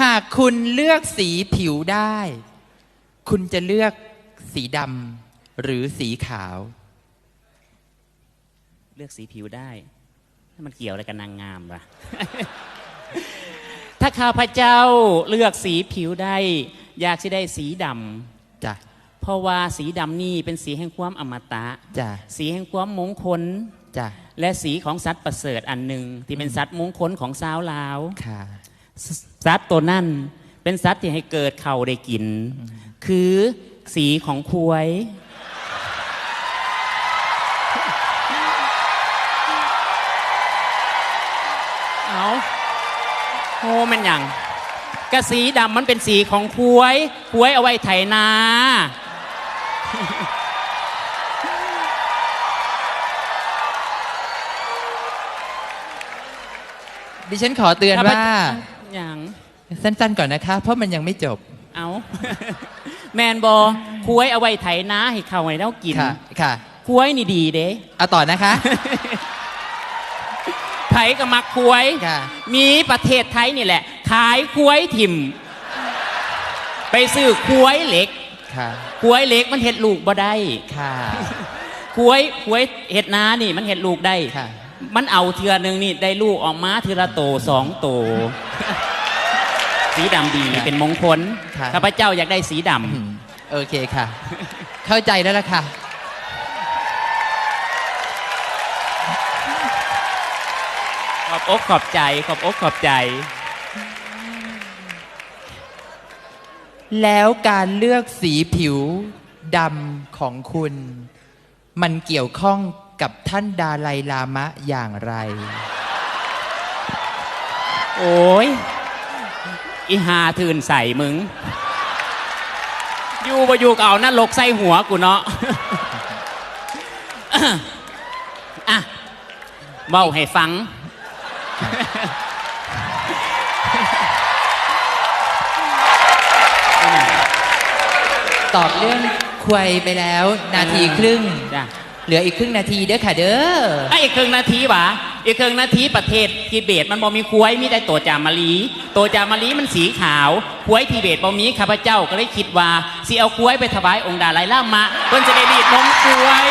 หากคุณเลือกสีผิวได้ คุณจะเลือกสีดำหรือสีขาว เลือกสีผิวได้ถ้ามันเกี่ยวอะไรกับนางงามล่ะ ถ้าข้าพเจ้าเลือกสีผิวได้ อยากจะได้สีดจ้ะำเพราะว่าสีดำนี่เป็นสีแห่งความอมตะจ้ะสีแห่งความมงคลจ้ะและสีของสัตว์ประเสริฐอันหนึ่งที่เป็นสัตว์มงคลของสาวลาวค่ะ สสัตว์ตัวนั่นเป็นสัตว์ที่ให้เกิดเข่าได้กิน คือสีของควยเอาโอ้มันหยังกระสีดำมันเป็นสีของควยควยเอาไว้ไถนาดิฉันขอเตือนว่า อย่างสั้นๆก่อนนะคะ เพราะมันยังไม่จบ เอาแมนบอควยเอาไว้ไถนาให้เข้าให้เรากินค่ะค่ะควยนี่ดีเด้เอาต่อนะคะไผก็มักควยค่ะมีประเทศไทยนี่แหละ ขายควยถิ่ม ไปซื้อควยเหล็กค่ะควยเหล็กมันเห็ดลูกบ่ได้ค่ะควยควยเห็ดนานี่มันเห็ดลูกได้ค่ะ มันเอาเทือหนึ่งนี่ได้ลูกออกมาเทือละโตสองโต สีดำดีเป็นมงคลค่ะ ข้าพเจ้าอยากได้สีดอืมโอเคค่ะ เข้าใจแล้วล่ะค่ะำขอบอกขอบใจ ขอบอกขอบใจ แล้วการเลือกสีผิวดำของคุณ มันเกี่ยวข้อง กับท่านดาไลลามะอย่างไร โอ้ยอีหาทืนใส่มึง อยู่บ่อยู่ก็เอานั่นลกใส่หัวกูเนาะอะเบาให้ฟัง ตอบเรื่องควยไปแล้ว นาทีครึ่งจ้ะ เหลืออีกครึ่งนาทีเด้อค่ะเด้อไอ้อีกครึ่งนาทีวะอีกครึ่งนาทีประเทศทิเบตมันบ่มีควยมีแต่ตัวจามาลีตัวจามาลีมันสีขาวควยทิเบตบ่มีข้าพเจ้าก็เลยคิดว่าสิเอาควยไปถวายองค์ดาไลล่ามะเพิ่นจะได้รีดนมควย